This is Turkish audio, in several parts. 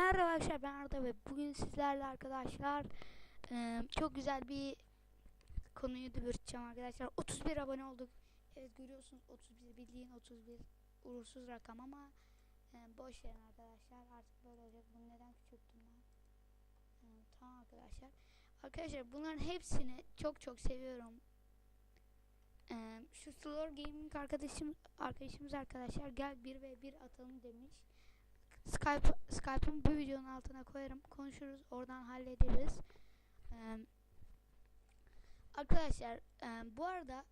Merhaba arkadaşlar ben Arda ve bugün sizlerle arkadaşlar eee, çok güzel bir konuyu duyuracağım arkadaşlar. 31 abone olduk. Evet görüyorsunuz 31 bildiğin 31 uğursuz rakam ama eee, boş verin arkadaşlar artık böyle olacak. Bunu neden küçülttüm ben? Eee, tamam arkadaşlar. Arkadaşlar bunların hepsini çok çok seviyorum. Eee, şu Slow Gaming arkadaşım arkadaşımız arkadaşlar gel 1 ve 1 atalım demiş. Skype Skype'ın bu videonun altına koyarım. Konuşuruz. Oradan hallederiz. Ee, arkadaşlar e, bu arada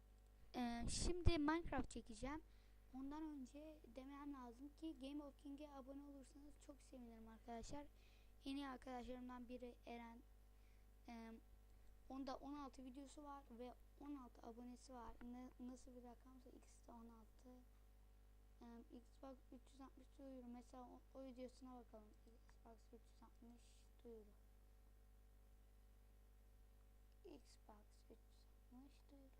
e, şimdi Minecraft çekeceğim. Ondan önce demem lazım ki Game of King'e abone olursanız çok sevinirim arkadaşlar. En iyi arkadaşlarımdan biri Eren. E, onda 16 videosu var ve 16 abonesi var. Ne, nasıl bir rakamsa ikisi de 16. Xbox 360 duyuru mesela o, o videosuna bakalım Xbox 360 duyuru Xbox 360 duyuru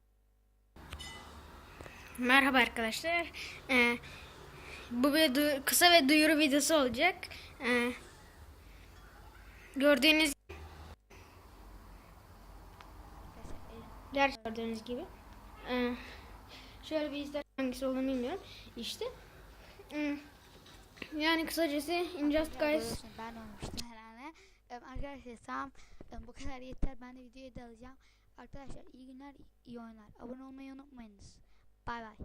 Merhaba arkadaşlar. Ee, bu bir kısa ve duyuru videosu olacak. Ee, gördüğünüz ders gördüğünüz gibi. Ee, şöyle bir izler hangisi olduğunu bilmiyorum. İşte. Ee, yani kısacası Injust Guys. ben oynamıştım herhalde. Arkadaşlar tamam. Bu kadar yeter. Ben de videoyu da alacağım. Arkadaşlar iyi günler iyi oyunlar. Abone olmayı unutmayınız. Bay bay